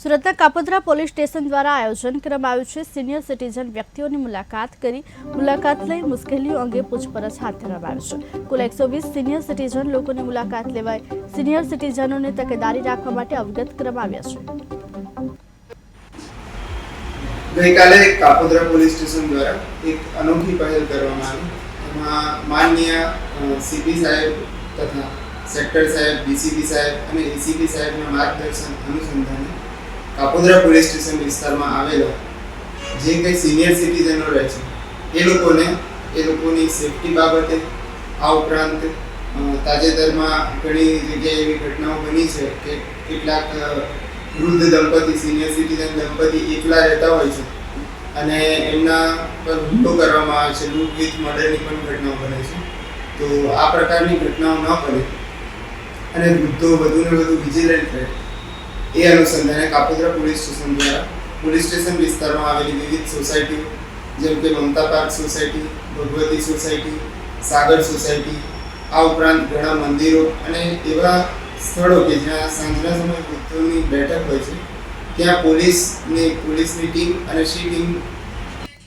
સુરતના Kapodra police station દ્વારા આયોજન કરવામાં આવ્યું છે. સિનિયર સિટીઝન વ્યક્તિઓની મુલાકાત કરી મુલાકાત લઈ મુશ્કેલીઓ અંગે પૂછપરછ હાથ ધરવામાં આવી છે. કુલ એકસો વીસ સિનિયર સિટીઝન લોકોની મુલાકાત લેવાય સિનિયર સિટીઝનોને તકેદારી રાખવા માટે અવગત કરવામાં આવ્યા છે. ગઈકાલે કાપોદ્રા પોલીસ સ્ટેશન દ્વારા એક અનોખી પહેલ કરવામાં આવી. એમાં માન્ય સીપી સાહેબ તથા સેક્ટર સાહેબ ડીસીપી સાહેબ અને એસીપી સાહેબના માર્ગદર્શન અનુસંધાને કાપોદ્રા પોલીસ સ્ટેશન વિસ્તારમાં આવેલા, જે કંઈ સિનિયર સિટીઝનો રહે છે, એ લોકોને, એ લોકોની સેફટી બાબતે આ ઉપરાંત તાજેતરમાં ઘણી જગ્યાએ એવી ઘટનાઓ બની છે કે કેટલાક વૃદ્ધ દંપતી સિનિયર સિટીઝન દંપતી એકલા રહેતા હોય છે અને એમના પર હુમલો કરવામાં આવે છે લૂંટ વિથ મર્ડરની પણ ઘટનાઓ બને છે. તો આ પ્રકારની ઘટનાઓ ન બને. અને વૃદ્ધો વધુને વધુ વિજિલન્ટ રહે. એ અનુસંધાને કાપોદ્રા પોલીસ સ્ટેશન દ્વારા પોલીસ સ્ટેશન વિસ્તારમાં આવેલી વિવિધ સોસાયટીઓ, જેમ કે Mamata park society, Bhagwati society, Sagar society, આ ઉપરાંત ઘણા મંદિરો અને એવા સ્થળો કે જ્યાં સાંજના સમયે વૃદ્ધોની બેઠક હોય છે, ત્યાં પોલીસની પોલીસની ટીમ અને સી ટીમ